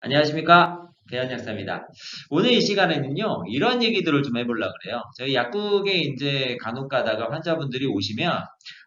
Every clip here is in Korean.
안녕하십니까. 대한약사입니다. 오늘 이 시간에는요, 이런 얘기들을 좀 해보려고 그래요. 저희 약국에 이제 간혹 가다가 환자분들이 오시면,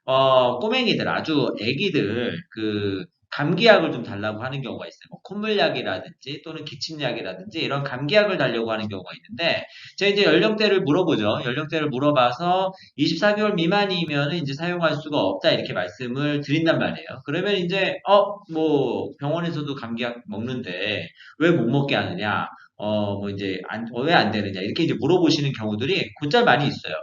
어, 꼬맹이들, 아주 애기들, 그, 감기약을 좀 달라고 하는 경우가 있어요. 뭐 콧물약이라든지 또는 기침약이라든지 이런 감기약을 달려고 하는 경우가 있는데, 제가 이제 연령대를 물어보죠. 연령대를 물어봐서 24개월 미만이면 이제 사용할 수가 없다 이렇게 말씀을 드린단 말이에요. 그러면 이제, 어, 뭐 병원에서도 감기약 먹는데 왜 못 먹게 하느냐? 어, 뭐 이제 왜 안 되느냐? 이렇게 이제 물어보시는 경우들이 곧잘 많이 있어요.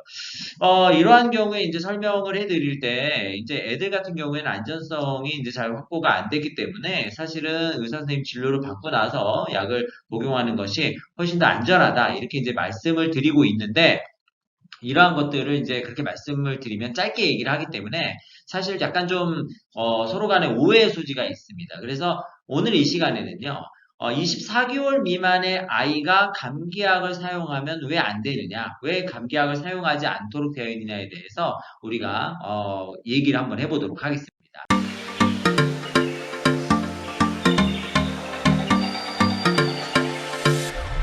어, 이러한 경우에 이제 설명을 해드릴 때, 이제 애들 같은 경우에는 안전성이 이제 잘 확보가 안 됐기 때문에 사실은 의사 선생님 진료를 받고 나서 약을 복용하는 것이 훨씬 더 안전하다. 이렇게 이제 말씀을 드리고 있는데, 이러한 것들을 이제 그렇게 말씀을 드리면 짧게 얘기를 하기 때문에 사실 약간 좀, 어, 서로 간에 오해의 소지가 있습니다. 그래서 오늘 이 시간에는요, 어, 24개월 미만의 아이가 감기약을 사용하면 왜 안 되느냐, 왜 감기약을 사용하지 않도록 되어 있느냐에 대해서 우리가 어, 얘기를 한번 해보도록 하겠습니다.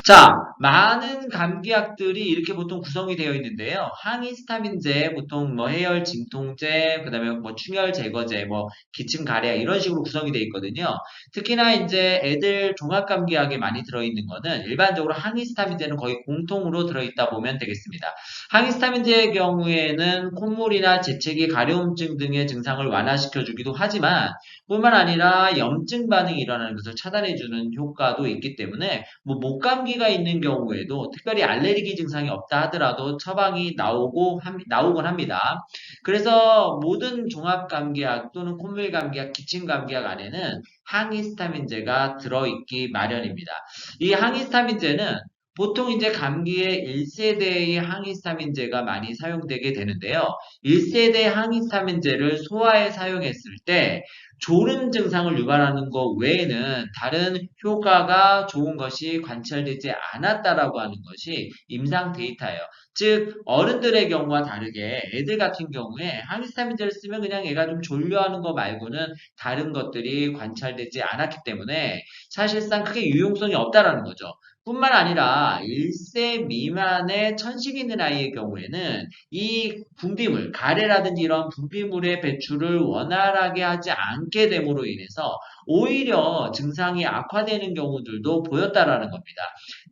자, 많은 감기약들이 이렇게 보통 구성이 되어 있는데요. 항히스타민제, 보통 뭐 해열 진통제, 그다음에 뭐 충혈 제거제, 뭐 기침 가래약 이런 식으로 구성이 되어 있거든요. 특히나 이제 애들 종합 감기약에 많이 들어 있는 거는 일반적으로 항히스타민제는 거의 공통으로 들어 있다 보면 되겠습니다. 항히스타민제의 경우에는 콧물이나 재채기, 가려움증 등의 증상을 완화시켜 주기도 하지만 뿐만 아니라 염증 반응이 일어나는 것을 차단해 주는 효과도 있기 때문에 뭐 목감기가 있는 경우에도 특별히 알레르기 증상이 없다 하더라도 처방이 나오고 함- 나오곤 합니다. 그래서 모든 종합 감기약 또는 콧물 감기약, 기침 감기약 안에는 항히스타민제가 들어 있기 마련입니다. 이 항히스타민제는 보통 이제 감기에 1세대의 항히스타민제가 많이 사용되게 되는데요. 1세대 항히스타민제를 소아에 사용했을 때 졸음 증상을 유발하는 것 외에는 다른 효과가 좋은 것이 관찰되지 않았다라고 하는 것이 임상 데이터예요. 즉 어른들의 경우와 다르게 애들 같은 경우에 항히스타민제를 쓰면 그냥 애가 좀 졸려하는 거 말고는 다른 것들이 관찰되지 않았기 때문에 사실상 크게 유용성이 없다라는 거죠. 뿐만 아니라 1세 미만의 천식 있는 아이의 경우에는 이 분비물, 가래라든지 이런 분비물의 배출을 원활하게 하지 않게 됨으로 인해서 오히려 증상이 악화되는 경우들도 보였다라는 겁니다.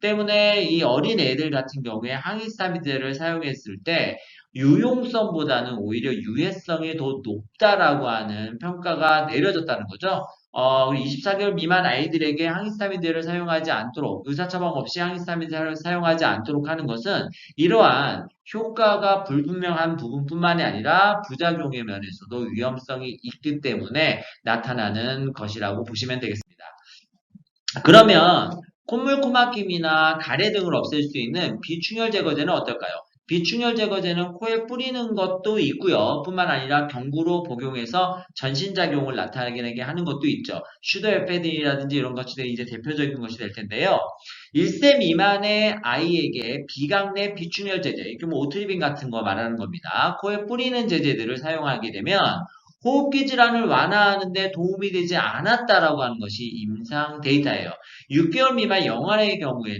때문에 이 어린 애들 같은 경우에 항히스타민제를 사용했을 때 유용성보다는 오히려 유해성이 더 높다라고 하는 평가가 내려졌다는 거죠. 어, 24개월 미만 아이들에게 항히스타민제를 사용하지 않도록 의사 처방 없이 항히스타민제를 사용하지 않도록 하는 것은 이러한 효과가 불분명한 부분뿐만이 아니라 부작용의 면에서도 위험성이 있기 때문에 나타나는 것이라고 보시면 되겠습니다. 그러면 콧물 코막힘이나 가래 등을 없앨 수 있는 비충혈 제거제는 어떨까요? 비충혈 제거제는 코에 뿌리는 것도 있고요. 뿐만 아니라 경구로 복용해서 전신작용을 나타나게 하는 것도 있죠. 슈더에페딘이라든지 이런 것들이 이제 대표적인 것이 될 텐데요. 1세 미만의 아이에게 비강내 비충혈 제제, 이게 뭐 오트리빈 같은 거 말하는 겁니다. 코에 뿌리는 제제들을 사용하게 되면 호흡기 질환을 완화하는 데 도움이 되지 않았다라고 하는 것이 임상 데이터예요. 6개월 미만 영아의 경우에는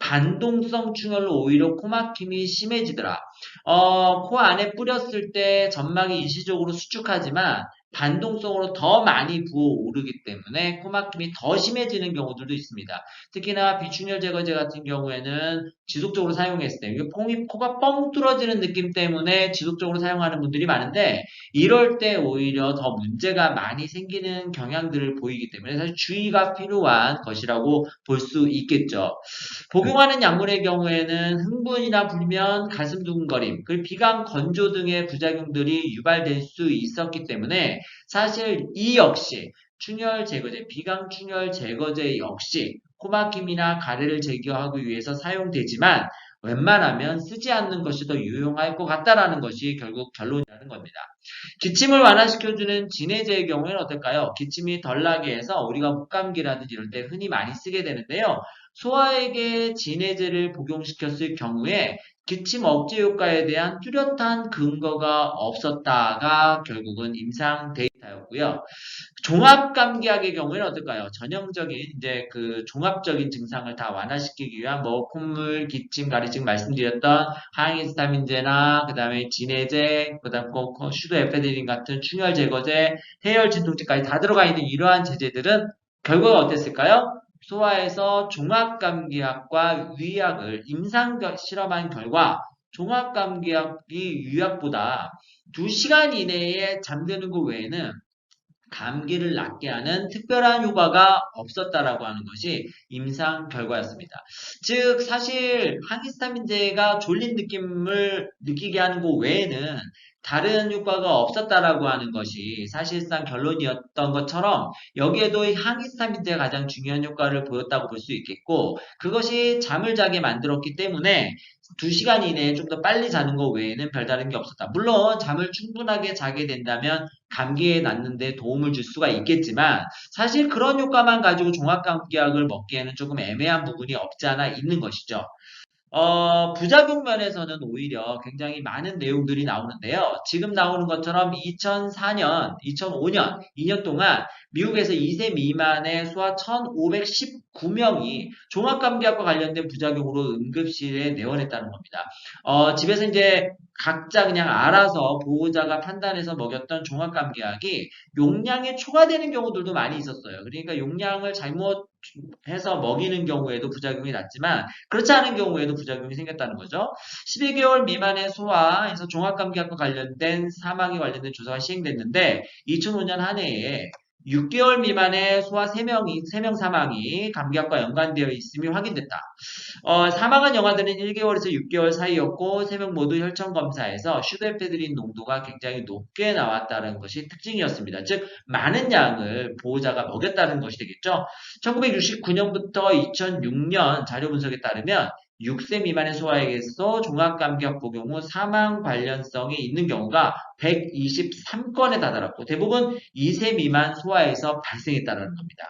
반동성 충혈로 오히려 코막힘이 심해지더라. 어, 코 안에 뿌렸을 때 점막이 일시적으로 수축하지만 반동성으로 더 많이 부어오르기 때문에 코막힘이 더 심해지는 경우들도 있습니다. 특히나 비충혈 제거제 같은 경우에는 지속적으로 사용했을 때 이게 콩이 코가 뻥 뚫어지는 느낌 때문에 지속적으로 사용하는 분들이 많은데 이럴 때 오히려 더 문제가 많이 생기는 경향들을 보이기 때문에 사실 주의가 필요한 것이라고 볼 수 있겠죠. 복용하는 약물의 경우에는 흥분이나 불면, 가슴 두근거림, 그리고 비강 건조 등의 부작용들이 유발될 수 있었기 때문에 사실 이 역시 충혈 제거제, 비강 충혈 제거제 역시 코막힘이나 가래를 제거하기 위해서 사용되지만 웬만하면 쓰지 않는 것이 더 유용할 것 같다라는 것이 결국 결론이라는 겁니다. 기침을 완화시켜주는 진해제의 경우에는 어떨까요? 기침이 덜 나게 해서 우리가 목감기라든지 이럴 때 흔히 많이 쓰게 되는데요. 소아에게 진해제를 복용시켰을 경우에 기침 억제 효과에 대한 뚜렷한 근거가 없었다가 결국은 임상 데이터였고요. 종합 감기약의 경우에는 어떨까요? 전형적인 이제 그 종합적인 증상을 다 완화시키기 위한 뭐 콧물, 기침, 가리 지금 말씀드렸던 항히스타민제나 그다음에 진해제, 그다음 뭐 슈도 에페드린 같은 충혈 제거제, 해열 진통제까지 다 들어가 있는 이러한 제제들은 결과가 어땠을까요? 소아에서 종합감기약과 위약을 임상 실험한 결과 종합감기약이 위약보다 2시간 이내에 잠드는 것 외에는 감기를 낫게 하는 특별한 효과가 없었다라고 하는 것이 임상 결과였습니다. 즉 사실 항히스타민제가 졸린 느낌을 느끼게 하는 것 외에는 다른 효과가 없었다라고 하는 것이 사실상 결론이었던 것처럼 여기에도 항히스타민제가 가장 중요한 효과를 보였다고 볼 수 있겠고 그것이 잠을 자게 만들었기 때문에 2시간 이내에 좀 더 빨리 자는 것 외에는 별다른 게 없었다. 물론 잠을 충분하게 자게 된다면 감기에 낫는데 도움을 줄 수가 있겠지만 사실 그런 효과만 가지고 종합감기약을 먹기에는 조금 애매한 부분이 없지 않아 있는 것이죠. 어, 부작용 면에서는 오히려 굉장히 많은 내용들이 나오는데요. 지금 나오는 것처럼 2004년, 2005년, 2년 동안 미국에서 2세 미만의 소아 1,519명이 종합감기약과 관련된 부작용으로 응급실에 내원했다는 겁니다. 어, 집에서 이제 각자 그냥 알아서 보호자가 판단해서 먹였던 종합감기약이 용량이 초과되는 경우들도 많이 있었어요. 그러니까 용량을 잘못 해서 먹이는 경우에도 부작용이 났지만 그렇지 않은 경우에도 부작용이 생겼다는 거죠. 12개월 미만의 소아에서 종합감기약과 관련된 사망에 관련된 조사가 시행됐는데 2005년 한 해에 6개월 미만의 소아 3명이, 3명 사망이 감기약과 연관되어 있음이 확인됐다. 어, 사망한 영아들은 1개월에서 6개월 사이였고 3명 모두 혈청 검사에서 슈도에페드린 농도가 굉장히 높게 나왔다는 것이 특징이었습니다. 즉 많은 양을 보호자가 먹였다는 것이 되겠죠. 1969년부터 2006년 자료 분석에 따르면 6세 미만의 소아에게서 종합감기약 복용 후 사망 관련성이 있는 경우가 123건에 다다랐고 대부분 2세 미만 소아에서 발생했다는 겁니다.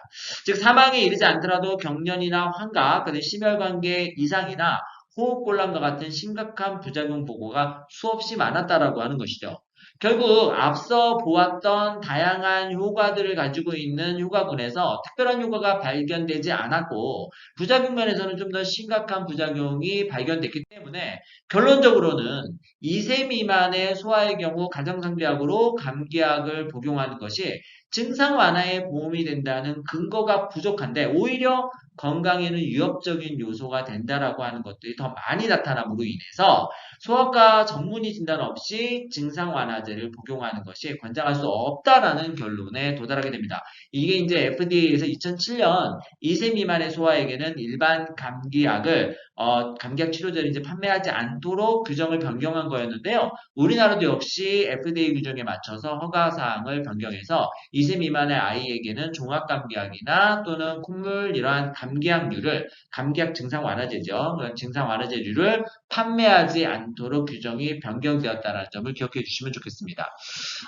즉 사망에 이르지 않더라도 경련이나 환각, 심혈관계 이상이나 호흡곤란과 같은 심각한 부작용 보고가 수없이 많았다라고 하는 것이죠. 결국 앞서 보았던 다양한 효과들을 가지고 있는 효과군에서 특별한 효과가 발견되지 않았고 부작용 면에서는 좀 더 심각한 부작용이 발견됐기 때문에 결론적으로는 2세 미만의 소아의 경우 가정상비약으로 감기약을 복용하는 것이 증상 완화에 도움이 된다는 근거가 부족한데 오히려 건강에는 위협적인 요소가 된다라고 하는 것들이 더 많이 나타남으로 인해서 소아과 전문의 진단 없이 증상 완화제를 복용하는 것이 권장할 수 없다라는 결론에 도달하게 됩니다. 이게 이제 FDA에서 2007년 2세 미만의 소아에게는 일반 감기약을 어, 감기약 치료제를 이제 판매하지 않도록 규정을 변경한 거였는데요. 우리나라도 역시 FDA 규정에 맞춰서 허가 사항을 변경해서 2세 미만의 아이에게는 종합 감기약이나 또는 콧물 이러한 감기약류를 감기약 증상 완화제죠. 그런 증상 완화제류를 판매하지 않도록 규정이 변경되었다는 점을 기억해 주시면 좋겠습니다.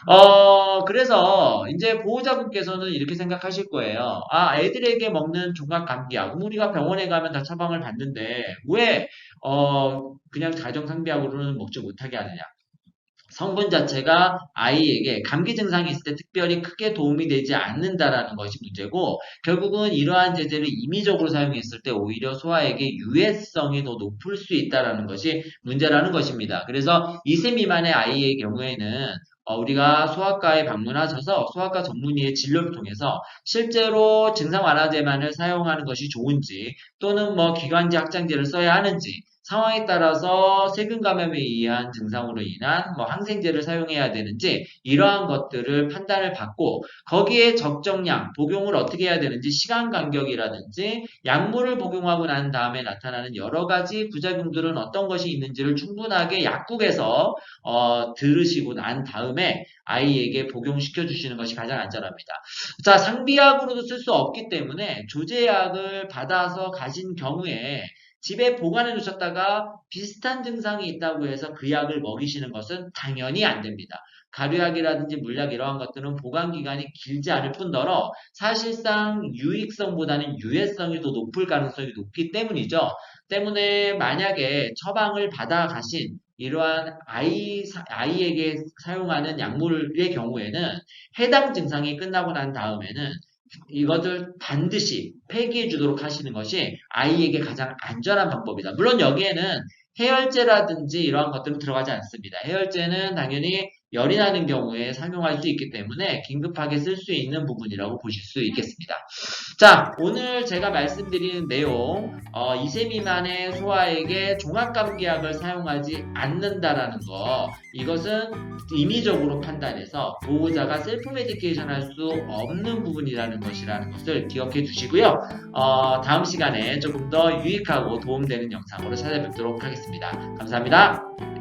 어, 그래서 이제 보호자분께서는 이렇게 생각하실 거예요. 아, 애들에게 먹는 종합 감기약. 우리가 병원에 가면 다 처방을 받는데 왜, 어, 그냥 가정상비약으로는 먹지 못하게 하느냐. 성분 자체가 아이에게 감기 증상이 있을 때 특별히 크게 도움이 되지 않는다라는 것이 문제고 결국은 이러한 제재를 임의적으로 사용했을 때 오히려 소아에게 유해성이 더 높을 수 있다라는 것이 문제라는 것입니다. 그래서 2세 미만의 아이의 경우에는 어, 우리가 소아과에 방문하셔서 소아과 전문의의 진료를 통해서 실제로 증상 완화제만을 사용하는 것이 좋은지 또는 뭐 기관지 확장제를 써야 하는지 상황에 따라서 세균 감염에 의한 증상으로 인한 뭐 항생제를 사용해야 되는지 이러한 것들을 판단을 받고 거기에 적정량 복용을 어떻게 해야 되는지 시간 간격이라든지 약물을 복용하고 난 다음에 나타나는 여러 가지 부작용들은 어떤 것이 있는지를 충분하게 약국에서 어, 들으시고 난 다음에 아이에게 복용시켜 주시는 것이 가장 안전합니다. 자 상비약으로도 쓸 수 없기 때문에 조제약을 받아서 가신 경우에 집에 보관해 놓으셨다가 비슷한 증상이 있다고 해서 그 약을 먹이시는 것은 당연히 안 됩니다. 가류약이라든지 물약 이러한 것들은 보관 기간이 길지 않을 뿐더러 사실상 유익성보다는 유해성이 더 높을 가능성이 높기 때문이죠. 때문에 만약에 처방을 받아 가신 이러한 아이, 사- 아이에게 사용하는 약물의 경우에는 해당 증상이 끝나고 난 다음에는 이것을 반드시 폐기해 주도록 하시는 것이 아이에게 가장 안전한 방법이다. 물론 여기에는 해열제라든지 이러한 것들은 들어가지 않습니다. 해열제는 당연히 열이 나는 경우에 상용할 수 있기 때문에 긴급하게 쓸 수 있는 부분이라고 보실 수 있겠습니다. 자, 오늘 제가 말씀드리는 내용, 어, 2세 미만의 소아에게 종합감기약을 사용하지 않는다라는 거, 이것은 임의적으로 판단해서 보호자가 셀프 메디케이션 할 수 없는 부분이라는 것이라는 것을 기억해 주시고요. 어, 다음 시간에 조금 더 유익하고 도움되는 영상으로 찾아뵙도록 하겠습니다. 감사합니다.